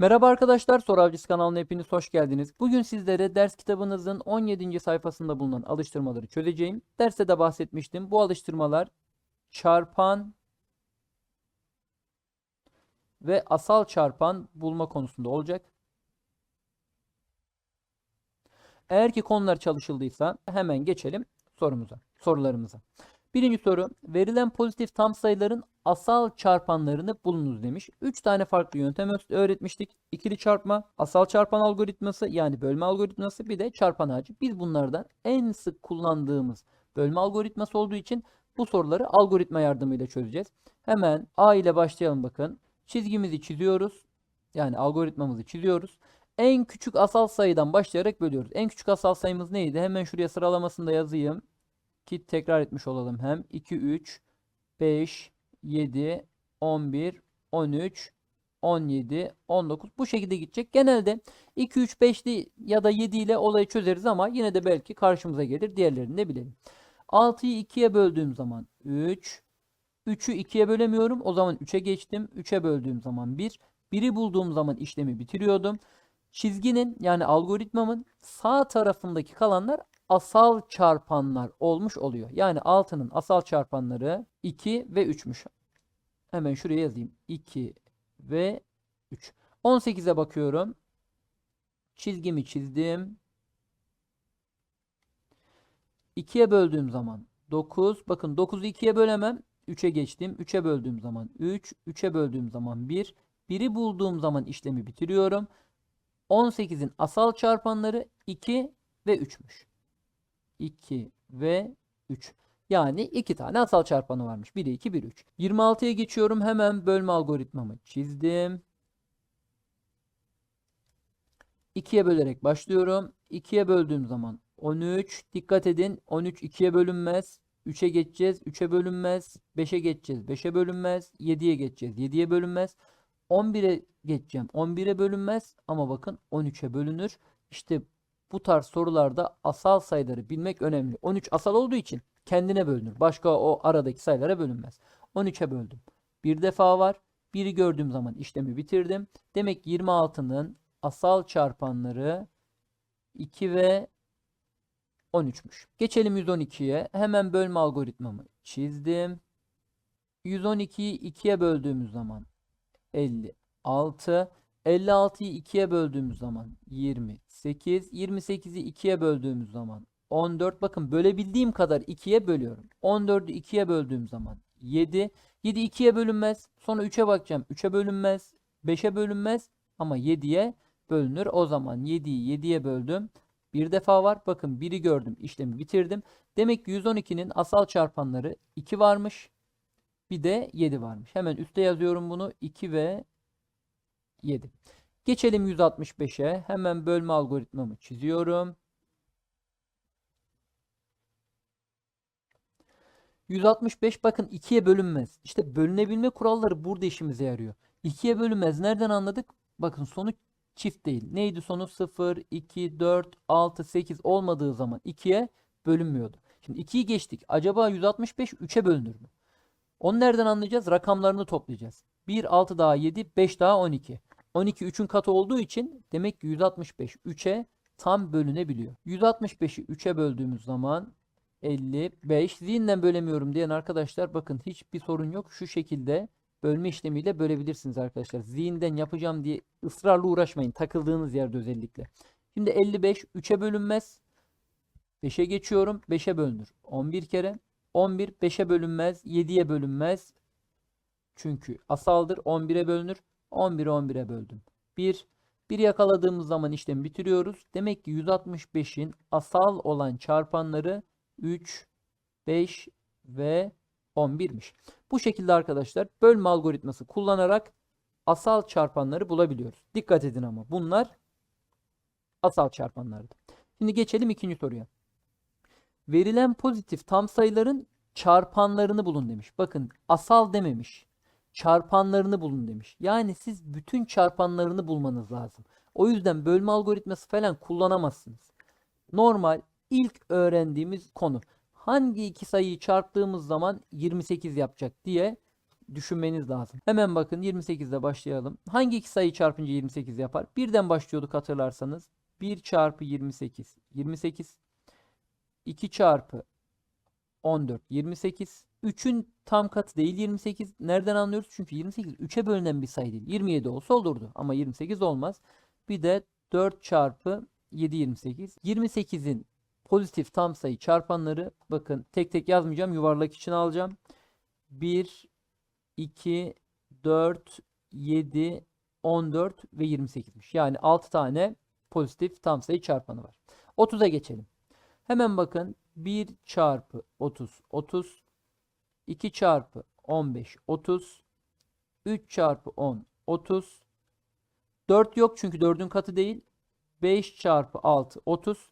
Merhaba arkadaşlar, Soru Avcısı kanalına hepiniz hoş geldiniz. Bugün sizlere ders kitabınızın 17. sayfasında bulunan alıştırmaları çözeceğim. Derste de bahsetmiştim. Bu alıştırmalar çarpan ve asal çarpan bulma konusunda olacak. Eğer ki konular çalışıldıysa hemen geçelim sorumuza, sorularımıza. Birinci soru, verilen pozitif tam sayıların asal çarpanlarını bulunuz demiş. 3 tane farklı yöntem öğretmiştik. İkili çarpma, asal çarpan algoritması yani bölme algoritması bir de çarpan ağacı. Biz bunlardan en sık kullandığımız bölme algoritması olduğu için bu soruları algoritma yardımıyla çözeceğiz. Hemen A ile başlayalım bakın. Çizgimizi çiziyoruz. Yani algoritmamızı çiziyoruz. En küçük asal sayıdan başlayarak bölüyoruz. En küçük asal sayımız neydi? Hemen şuraya sıralamasını da yazayım ki tekrar etmiş olalım hem 2 3 5 7 11 13 17 19 bu şekilde gidecek. Genelde 2 3 5'li ya da 7 ile olayı çözeriz ama yine de belki karşımıza gelir. Diğerlerini de bilelim. 6'yı 2'ye böldüğüm zaman 3 3'ü 2'ye bölemiyorum. O zaman 3'e geçtim. 3'e böldüğüm zaman 1. 1'i bulduğum zaman işlemi bitiriyordum. Çizginin yani algoritmamın sağ tarafındaki kalanlar asal çarpanlar olmuş oluyor. Yani 6'nın asal çarpanları 2 ve 3'müş. Hemen şuraya yazayım. 2 ve 3. 18'e bakıyorum. Çizgimi çizdim. 2'ye böldüğüm zaman 9. Bakın 9'u 2'ye bölemem. 3'e geçtim. 3'e böldüğüm zaman 3. 3'e böldüğüm zaman 1. 1'i bulduğum zaman işlemi bitiriyorum. 18'in asal çarpanları 2 ve 3'müş. 2 ve 3. Yani 2 tane asal çarpanı varmış. 1'e 2, 1'e 3. 26'ya geçiyorum. Hemen bölme algoritmamı çizdim. 2'ye bölerek başlıyorum. 2'ye böldüğüm zaman 13. Dikkat edin 13 2'ye bölünmez. 3'e geçeceğiz. 3'e bölünmez. 5'e geçeceğiz. 5'e bölünmez. 7'ye geçeceğiz. 7'ye bölünmez. 11'e geçeceğim. 11'e bölünmez ama bakın 13'e bölünür. İşte bu tarz sorularda asal sayıları bilmek önemli. 13 asal olduğu için kendine bölünür. Başka o aradaki sayılara bölünmez. 13'e böldüm. Bir defa var. Biri gördüğüm zaman işlemi bitirdim. Demek ki 26'nın asal çarpanları 2 ve 13'müş. Geçelim 112'ye. Hemen bölme algoritmamı çizdim. 112'yi 2'ye böldüğümüz zaman 56. 56'yı 2'ye böldüğümüz zaman 28. 28'i 2'ye böldüğümüz zaman 14. Bakın bölebildiğim kadar 2'ye bölüyorum. 14'ü 2'ye böldüğüm zaman 7. 7 2'ye bölünmez. Sonra 3'e bakacağım. 3'e bölünmez. 5'e bölünmez. Ama 7'ye bölünür. O zaman 7'yi 7'ye böldüm. Bir defa var. Bakın 1'i gördüm. İşlemi bitirdim. Demek ki 112'nin asal çarpanları 2 varmış. Bir de 7 varmış. Hemen üste yazıyorum bunu. 2 ve 7. Geçelim 165'e. Hemen bölme algoritmamı çiziyorum. 165 bakın 2'ye bölünmez. İşte bölünebilme kuralları burada işimize yarıyor. 2'ye bölünmez. Nereden anladık? Bakın sonu çift değil. Neydi sonu? 0, 2, 4, 6, 8 olmadığı zaman 2'ye bölünmüyordu. Şimdi 2'yi geçtik. Acaba 165 3'e bölünür mü? Onu nereden anlayacağız? Rakamlarını toplayacağız. 1, 6 daha 7, 5 daha 12. 12 3'ün katı olduğu için demek ki 165 3'e tam bölünebiliyor. 165'i 3'e böldüğümüz zaman 55. Zihinden bölemiyorum diyen arkadaşlar bakın hiçbir sorun yok. Şu şekilde bölme işlemiyle bölebilirsiniz arkadaşlar. Zihinden yapacağım diye ısrarla uğraşmayın. Takıldığınız yerde özellikle. Şimdi 55 3'e bölünmez. 5'e geçiyorum. 5'e bölünür. 11 kere. 11 5'e bölünmez. 7'ye bölünmez. Çünkü asaldır. 11'e bölünür. 11'i 11'e böldüm. 1. 1 yakaladığımız zaman işlemi bitiriyoruz. Demek ki 165'in asal olan çarpanları 3, 5 ve 11'miş. Bu şekilde arkadaşlar bölme algoritması kullanarak asal çarpanları bulabiliyoruz. Dikkat edin ama bunlar asal çarpanlardı. Şimdi geçelim ikinci soruya. Verilen pozitif tam sayıların çarpanlarını bulun demiş. Bakın asal dememiş. Çarpanlarını bulun demiş. Yani siz bütün çarpanlarını bulmanız lazım. O yüzden bölme algoritması falan kullanamazsınız. Normal ilk öğrendiğimiz konu. Hangi iki sayıyı çarptığımız zaman 28 yapacak diye düşünmeniz lazım. Hemen bakın 28'de başlayalım. Hangi iki sayı çarpınca 28 yapar? Birden başlıyorduk hatırlarsanız. 1 çarpı 28 28 2 çarpı 14 28 3'ün tam katı değil 28. Nereden anlıyoruz? Çünkü 28 3'e bölünen bir sayı değil. 27 olsa olurdu ama 28 olmaz. Bir de 4 çarpı 7 28. 28'in pozitif tam sayı çarpanları bakın tek tek yazmayacağım. Yuvarlak için alacağım. 1 2 4 7 14 ve 28'miş. Yani 6 tane pozitif tam sayı çarpanı var. 30'a geçelim. Hemen bakın 1 çarpı 30 30 2 çarpı 15 30 3 çarpı 10 30 4 yok çünkü 4'ün katı değil. 5 çarpı 6 30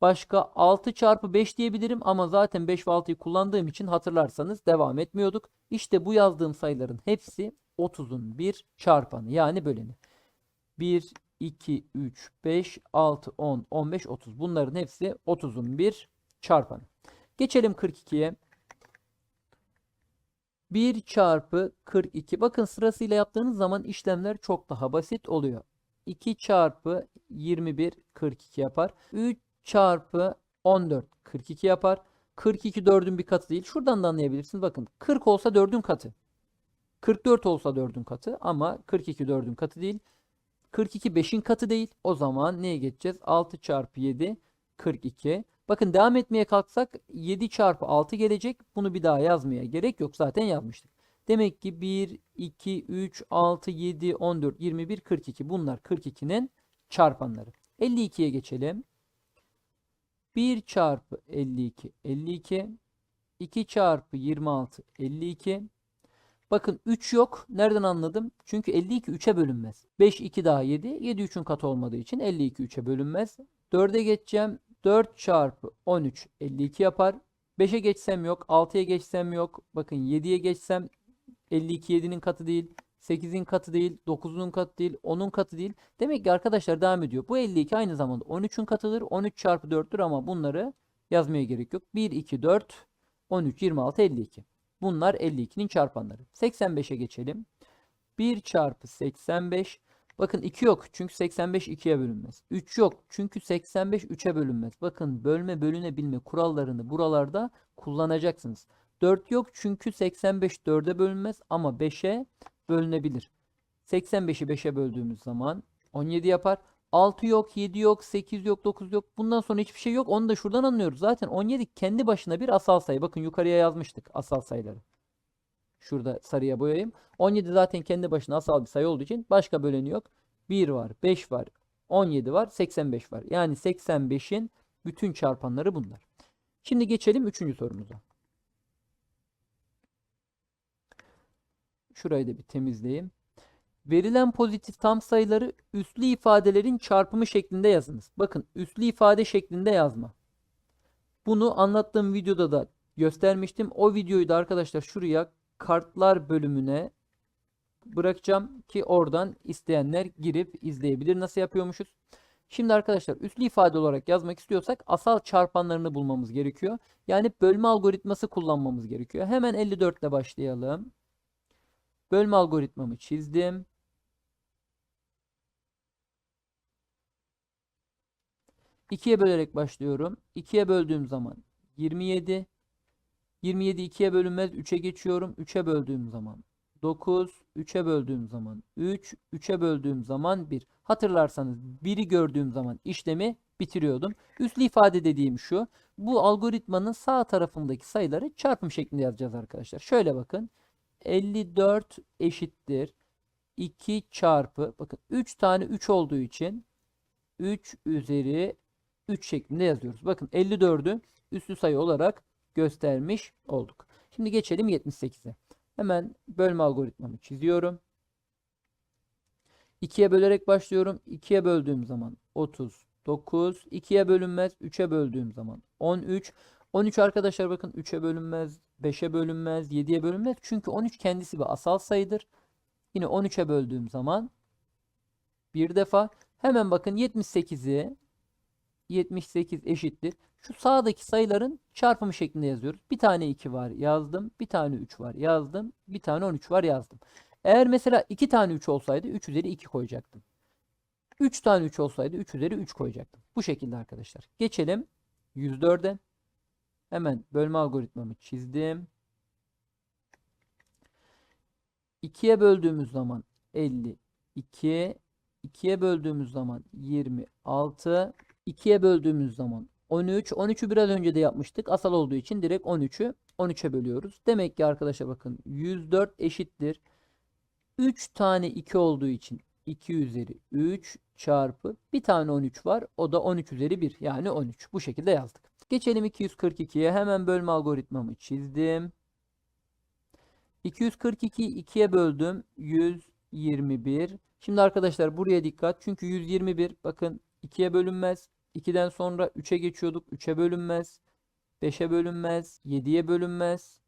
Başka 6 çarpı 5 diyebilirim ama zaten 5 ve 6'yı kullandığım için hatırlarsanız devam etmiyorduk. İşte bu yazdığım sayıların hepsi 30'un bir çarpanı yani böleni. 1, 2, 3, 5, 6, 10, 15, 30. Bunların hepsi 30'un bir çarpanı. Geçelim 42'ye. 1 çarpı 42. Bakın sırasıyla yaptığınız zaman işlemler çok daha basit oluyor. 2 çarpı 21 42 yapar. 3 çarpı 14 42 yapar. 42 4'ün bir katı değil. Şuradan da anlayabilirsiniz. Bakın 40 olsa 4'ün katı. 44 olsa 4'ün katı ama 42 4'ün katı değil. 42 5'in katı değil. O zaman neye geçeceğiz? 6 çarpı 7 42. Bakın devam etmeye kalksak 7 çarpı 6 gelecek. Bunu bir daha yazmaya gerek yok. Zaten yazmıştık. Demek ki 1, 2, 3, 6, 7, 14, 21, 42. Bunlar 42'nin çarpanları. 52'ye geçelim. 1 çarpı 52 52 2 çarpı 26 52 Bakın 3 yok. Nereden anladım? Çünkü 52 3'e bölünmez. 5 2 daha 7. 7 3'ün katı olmadığı için 52 3'e bölünmez. 4'e geçeceğim. 4 çarpı 13 52 yapar. 5'e geçsem yok. 6'ya geçsem yok. Bakın 7'ye geçsem 52 7'nin katı değil. 8'in katı değil, 9'un katı değil, 10'un katı değil. Demek ki arkadaşlar devam ediyor. Bu 52 aynı zamanda 13'ün katıdır. 13 çarpı 4'tür ama bunları yazmaya gerek yok. 1, 2, 4, 13, 26, 52. Bunlar 52'nin çarpanları. 85'e geçelim. 1 çarpı 85. Bakın 2 yok çünkü 85 2'ye bölünmez. 3 yok çünkü 85 3'e bölünmez. Bakın bölme bölünebilme kurallarını buralarda kullanacaksınız. 4 yok çünkü 85 4'e bölünmez ama 5'e bölünebilir. 85'i 5'e böldüğümüz zaman 17 yapar. 6 yok, 7 yok, 8 yok, 9 yok. Bundan sonra hiçbir şey yok. Onu da şuradan anlıyoruz. Zaten 17 kendi başına bir asal sayı. Bakın yukarıya yazmıştık asal sayıları. Şurada sarıya boyayayım. 17 zaten kendi başına asal bir sayı olduğu için başka böleni yok. 1 var, 5 var, 17 var, 85 var. Yani 85'in bütün çarpanları bunlar. Şimdi geçelim 3. sorumuza. Şurayı da bir temizleyeyim. Verilen pozitif tam sayıları üslü ifadelerin çarpımı şeklinde yazınız. Bakın üslü ifade şeklinde yazma. Bunu anlattığım videoda da göstermiştim. O videoyu da arkadaşlar şuraya kartlar bölümüne bırakacağım ki oradan isteyenler girip izleyebilir nasıl yapıyormuşuz. Şimdi arkadaşlar üslü ifade olarak yazmak istiyorsak asal çarpanlarını bulmamız gerekiyor. Yani bölme algoritması kullanmamız gerekiyor. Hemen 54 ile başlayalım. Bölme algoritmamı çizdim. İkiye bölerek başlıyorum. 2'ye böldüğüm zaman 27. 27 2'ye bölünmez 3'e geçiyorum. 3'e böldüğüm zaman 9. 3'e böldüğüm zaman 3. 3'e böldüğüm zaman 1. Hatırlarsanız 1'i gördüğüm zaman işlemi bitiriyordum. Üslü ifade dediğim şu. Bu algoritmanın sağ tarafındaki sayıları çarpım şeklinde yazacağız arkadaşlar. Şöyle bakın. 54 eşittir 2 çarpı bakın 3 tane 3 olduğu için 3 üzeri 3 şeklinde yazıyoruz. Bakın 54'ü üslü sayı olarak göstermiş olduk. Şimdi geçelim 78'e. Hemen bölme algoritmamı çiziyorum. 2'ye bölerek başlıyorum. 2'ye böldüğüm zaman 39. 2'ye bölünmez. 3'e böldüğüm zaman 13. 13 arkadaşlar bakın 3'e bölünmez, 5'e bölünmez, 7'ye bölünmez. Çünkü 13 kendisi bir asal sayıdır. Yine 13'e böldüğüm zaman bir defa hemen bakın 78'i 78 eşittir. Şu sağdaki sayıların çarpımı şeklinde yazıyoruz. Bir tane 2 var yazdım. Bir tane 3 var yazdım. Bir tane 13 var yazdım. Eğer mesela 2 tane 3 olsaydı 3 üzeri 2 koyacaktım. 3 tane 3 olsaydı 3 üzeri 3 koyacaktım. Bu şekilde arkadaşlar. Geçelim 104'e. Hemen bölme algoritmamı çizdim. 2'ye böldüğümüz zaman 52, 2'ye böldüğümüz zaman 26, 2'ye böldüğümüz zaman 13. 13'ü biraz önce de yapmıştık. Asal olduğu için direkt 13'ü 13'e bölüyoruz. Demek ki arkadaşlar bakın 104 eşittir. 3 tane 2 olduğu için 2 üzeri 3 çarpı bir tane 13 var. O da 13 üzeri 1 yani 13. Bu şekilde yazdık. Geçelim 242'ye. Hemen bölme algoritmamı çizdim. 242'yi 2'ye böldüm. 121. Şimdi arkadaşlar buraya dikkat. Çünkü 121 bakın 2'ye bölünmez. 2'den sonra 3'e geçiyorduk. 3'e bölünmez. 5'e bölünmez. 7'ye bölünmez.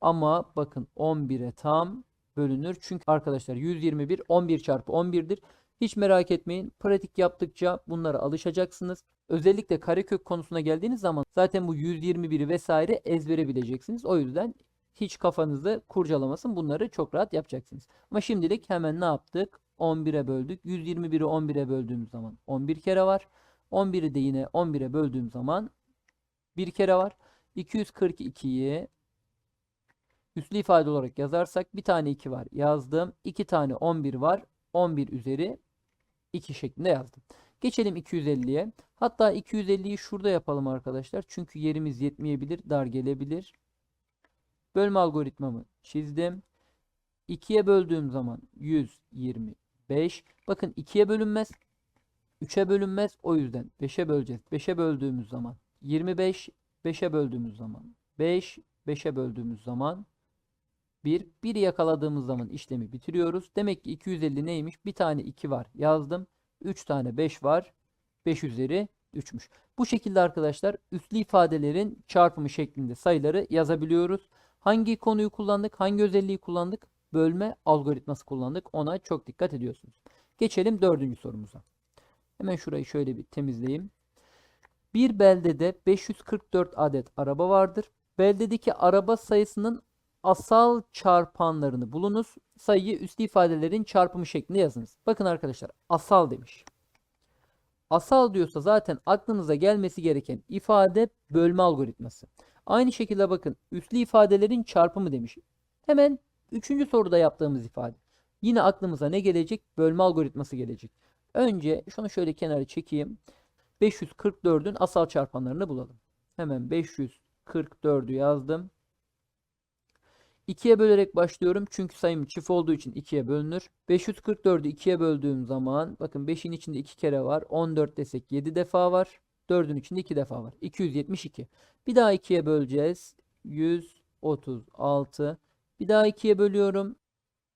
Ama bakın 11'e tam bölünür. Çünkü arkadaşlar 121 11 çarpı 11'dir. Hiç merak etmeyin. Pratik yaptıkça bunlara alışacaksınız. Özellikle karekök konusuna geldiğiniz zaman zaten bu 121'i vesaire ezbere bileceksiniz. O yüzden hiç kafanızı kurcalamasın. Bunları çok rahat yapacaksınız. Ama şimdilik hemen ne yaptık? 11'e böldük. 121'i 11'e böldüğümüz zaman 11 kere var. 11'i de yine 11'e böldüğüm zaman bir kere var. 242'yi üslü ifade olarak yazarsak bir tane 2 var yazdım. 2 tane 11 var. 11 üzeri 2 şeklinde yazdım. Geçelim 250'ye. Hatta 250'yi şurada yapalım arkadaşlar. Çünkü yerimiz yetmeyebilir, dar gelebilir. Bölme algoritmamı çizdim. 2'ye böldüğüm zaman 125. Bakın 2'ye bölünmez. 3'e bölünmez. O yüzden 5'e böleceğiz. 5'e böldüğümüz zaman 25. 5'e böldüğümüz zaman 5. 5'e böldüğümüz zaman 1. 1 yakaladığımız zaman işlemi bitiriyoruz. Demek ki 250 neymiş? Bir tane 2 var. Yazdım. 3 tane 5 var. 5 üzeri 3'müş. Bu şekilde arkadaşlar üslü ifadelerin çarpımı şeklinde sayıları yazabiliyoruz. Hangi konuyu kullandık? Hangi özelliği kullandık? Bölme algoritması kullandık. Ona çok dikkat ediyorsunuz. Geçelim dördüncü sorumuza. Hemen şurayı şöyle bir temizleyeyim. Bir beldede 544 adet araba vardır. Beldedeki araba sayısının asal çarpanlarını bulunuz. Sayıyı üslü ifadelerin çarpımı şeklinde yazınız. Bakın arkadaşlar asal demiş. Asal diyorsa zaten aklınıza gelmesi gereken ifade bölme algoritması. Aynı şekilde bakın üslü ifadelerin çarpımı demiş. Hemen üçüncü soruda yaptığımız ifade. Yine aklımıza ne gelecek? Bölme algoritması gelecek. Önce şunu şöyle kenara çekeyim. 544'ün asal çarpanlarını bulalım. Hemen 544'ü yazdım. 2'ye bölerek başlıyorum. Çünkü sayım çift olduğu için 2'ye bölünür. 544'ü 2'ye böldüğüm zaman bakın 5'in içinde 2 kere var. 14 desek 7 defa var. 4'ün içinde 2 defa var. 272. Bir daha 2'ye böleceğiz. 136. Bir daha 2'ye bölüyorum.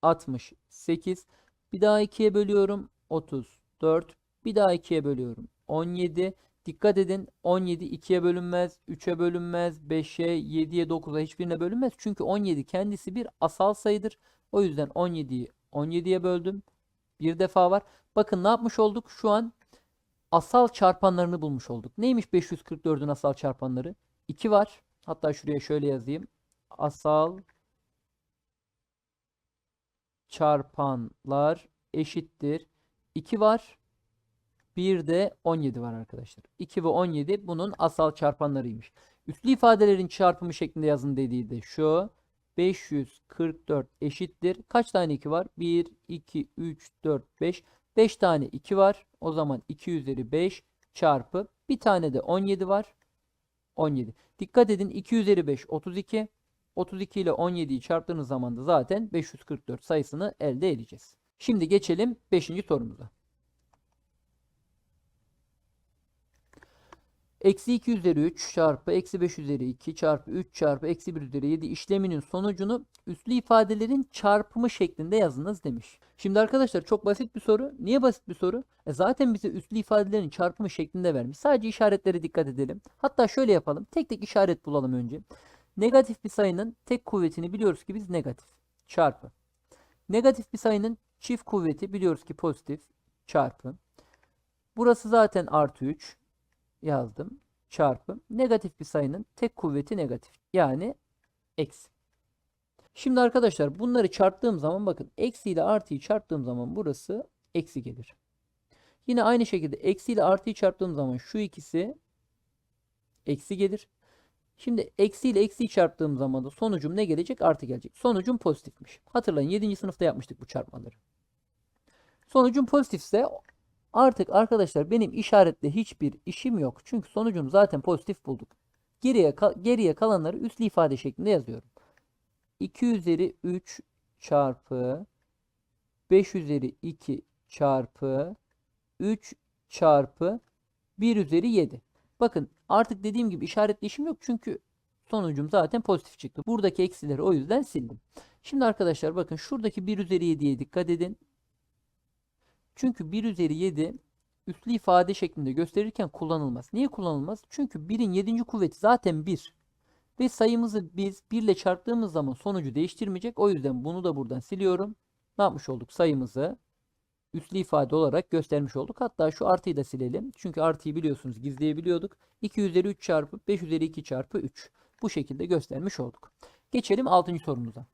68. Bir daha 2'ye bölüyorum. 34. Bir daha 2'ye bölüyorum. 17. Dikkat edin 17 2'ye bölünmez, 3'e bölünmez, 5'e, 7'ye, 9'a hiçbirine bölünmez. Çünkü 17 kendisi bir asal sayıdır. O yüzden 17'yi 17'ye böldüm. Bir defa var. Bakın ne yapmış olduk? Şu an asal çarpanlarını bulmuş olduk. Neymiş 544'ün asal çarpanları? 2 var. Hatta şuraya şöyle yazayım. Asal çarpanlar eşittir. 2 var. Bir de 17 var arkadaşlar. 2 ve 17 bunun asal çarpanlarıymış. Üslü ifadelerin çarpımı şeklinde yazın dediği de şu. 544 eşittir. Kaç tane 2 var? 1, 2, 3, 4, 5. 5 tane 2 var. O zaman 2 üzeri 5 çarpı. Bir tane de 17 var. 17. Dikkat edin 2 üzeri 5 32. 32 ile 17'yi çarptığınız zaman da zaten 544 sayısını elde edeceğiz. Şimdi geçelim 5. sorumuza. Eksi 2 üzeri 3 çarpı eksi 5 üzeri 2 çarpı 3 çarpı eksi 1 üzeri 7 işleminin sonucunu üslü ifadelerin çarpımı şeklinde yazınız demiş. Şimdi arkadaşlar çok basit bir soru. Niye basit bir soru? E zaten bize üslü ifadelerin çarpımı şeklinde vermiş. Sadece işaretlere dikkat edelim. Hatta şöyle yapalım. Tek tek işaret bulalım önce. Negatif bir sayının tek kuvvetini biliyoruz ki biz negatif çarpı. Negatif bir sayının çift kuvveti biliyoruz ki pozitif çarpı. Burası zaten artı 3 yazdım. Çarpı. Negatif bir sayının tek kuvveti negatif. Yani eksi. Şimdi arkadaşlar bunları çarptığım zaman bakın eksi ile artıyı çarptığım zaman burası eksi gelir. Yine aynı şekilde eksi ile artıyı çarptığım zaman şu ikisi eksi gelir. Şimdi eksi ile eksiyi çarptığım zaman da sonucum ne gelecek? Artı gelecek. Sonucum pozitifmiş. Hatırlayın 7. sınıfta yapmıştık bu çarpmaları. Sonucum pozitifse artık arkadaşlar benim işaretle hiçbir işim yok. Çünkü sonucum zaten pozitif bulduk. Geriye, geriye kalanları üslü ifade şeklinde yazıyorum. 2 üzeri 3 çarpı 5 üzeri 2 çarpı 3 çarpı 1 üzeri 7. Bakın artık dediğim gibi işaretli işim yok çünkü sonucum zaten pozitif çıktı. Buradaki eksileri o yüzden sildim. Şimdi arkadaşlar bakın şuradaki 1 üzeri 7'ye dikkat edin. Çünkü 1 üzeri 7 üslü ifade şeklinde gösterirken kullanılmaz. Niye kullanılmaz? Çünkü 1'in 7. kuvveti zaten 1. Ve sayımızı biz 1 ile çarptığımız zaman sonucu değiştirmeyecek. O yüzden bunu da buradan siliyorum. Ne yapmış olduk? Sayımızı üslü ifade olarak göstermiş olduk. Hatta şu artıyı da silelim. Çünkü artıyı biliyorsunuz gizleyebiliyorduk. 2 üzeri 3 çarpı 5 üzeri 2 çarpı 3. Bu şekilde göstermiş olduk. Geçelim 6. sorumuza.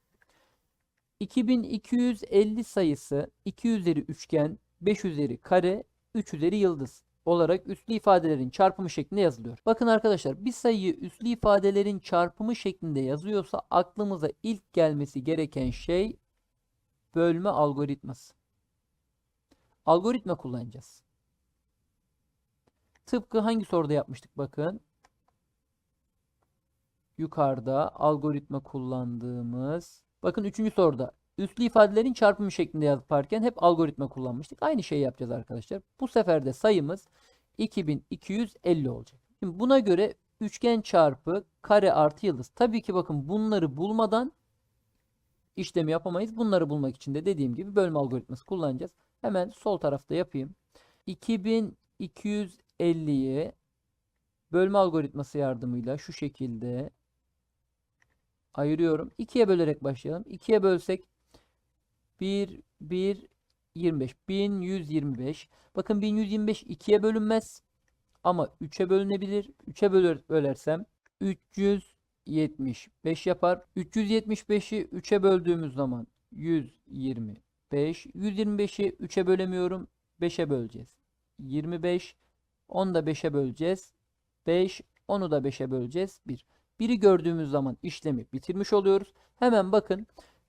2250 sayısı 2 üzeri üçgen, 5 üzeri kare, 3 üzeri yıldız olarak üslü ifadelerin çarpımı şeklinde yazılıyor. Bakın arkadaşlar bir sayıyı üslü ifadelerin çarpımı şeklinde yazıyorsa aklımıza ilk gelmesi gereken şey bölme algoritması. Algoritma kullanacağız. Tıpkı hangi soruda yapmıştık bakın. Yukarıda algoritma kullandığımız. Bakın üçüncü soruda üslü ifadelerin çarpımı şeklinde yaparken hep algoritma kullanmıştık. Aynı şeyi yapacağız arkadaşlar. Bu sefer de sayımız 2250 olacak. Şimdi buna göre üçgen çarpı kare artı yıldız. Tabii ki bakın bunları bulmadan işlemi yapamayız. Bunları bulmak için de dediğim gibi bölme algoritması kullanacağız. Hemen sol tarafta yapayım. 2250'yi bölme algoritması yardımıyla şu şekilde ayırıyorum. 2'ye bölerek başlayalım. 2'ye bölsek 1, 1, 25. 1125. Bakın 1125 2'ye bölünmez. Ama 3'e bölünebilir. 3'e böler, bölersem 375 yapar. 375'i 3'e böldüğümüz zaman 125. 125'i 3'e bölemiyorum. 5'e böleceğiz. 25. 10'u da 5'e böleceğiz. 5. 10'u da 5'e böleceğiz. 1. Biri gördüğümüz zaman işlemi bitirmiş oluyoruz. Hemen bakın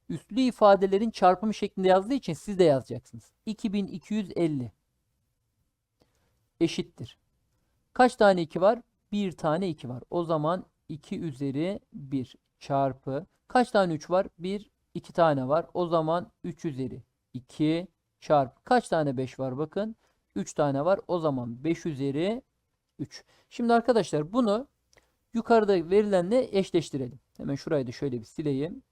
üslü ifadelerin çarpımı şeklinde yazdığı için siz de yazacaksınız. 2250 eşittir. Kaç tane 2 var? Bir tane 2 var. O zaman 2 üzeri 1 çarpı kaç tane 3 var? 1, 2 tane var. O zaman 3 üzeri 2 çarpı kaç tane 5 var? Bakın 3 tane var. O zaman 5 üzeri 3. Şimdi arkadaşlar bunu yukarıda verilenle eşleştirelim. Hemen şurayı da şöyle bir sileyim.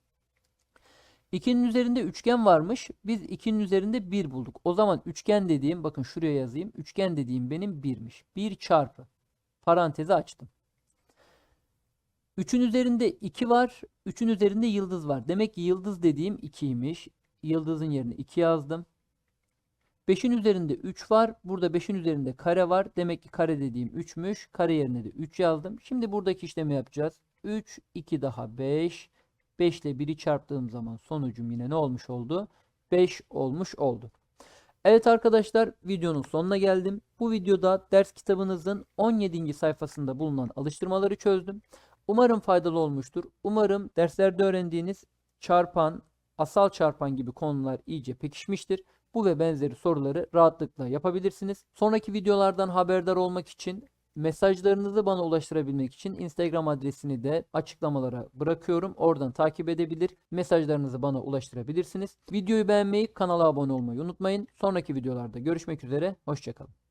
2'nin üzerinde üçgen varmış. Biz 2'nin üzerinde 1 bulduk. O zaman üçgen dediğim bakın şuraya yazayım. Üçgen dediğim benim 1'miş. 1 çarpı. Parantezi açtım. 3'ün üzerinde 2 var. 3'ün üzerinde yıldız var. Demek ki yıldız dediğim 2'ymiş. Yıldızın yerine 2 yazdım. 5'in üzerinde 3 var. Burada 5'in üzerinde kare var. Demek ki kare dediğim 3'müş. Kare yerine de 3 yazdım. Şimdi buradaki işlemi yapacağız. 3, 2 daha 5. 5 ile 1'i çarptığım zaman sonucum yine ne olmuş oldu? 5 olmuş oldu. Evet arkadaşlar videonun sonuna geldim. Bu videoda ders kitabınızın 17. sayfasında bulunan alıştırmaları çözdüm. Umarım faydalı olmuştur. Umarım derslerde öğrendiğiniz çarpan, asal çarpan gibi konular iyice pekişmiştir. Bu ve benzeri soruları rahatlıkla yapabilirsiniz. Sonraki videolardan haberdar olmak için Mesajlarınızı bana ulaştırabilmek için Instagram adresini de açıklamalara bırakıyorum. Oradan takip edebilir, mesajlarınızı bana ulaştırabilirsiniz. Videoyu beğenmeyi, kanala abone olmayı unutmayın. Sonraki videolarda görüşmek üzere, hoşçakalın.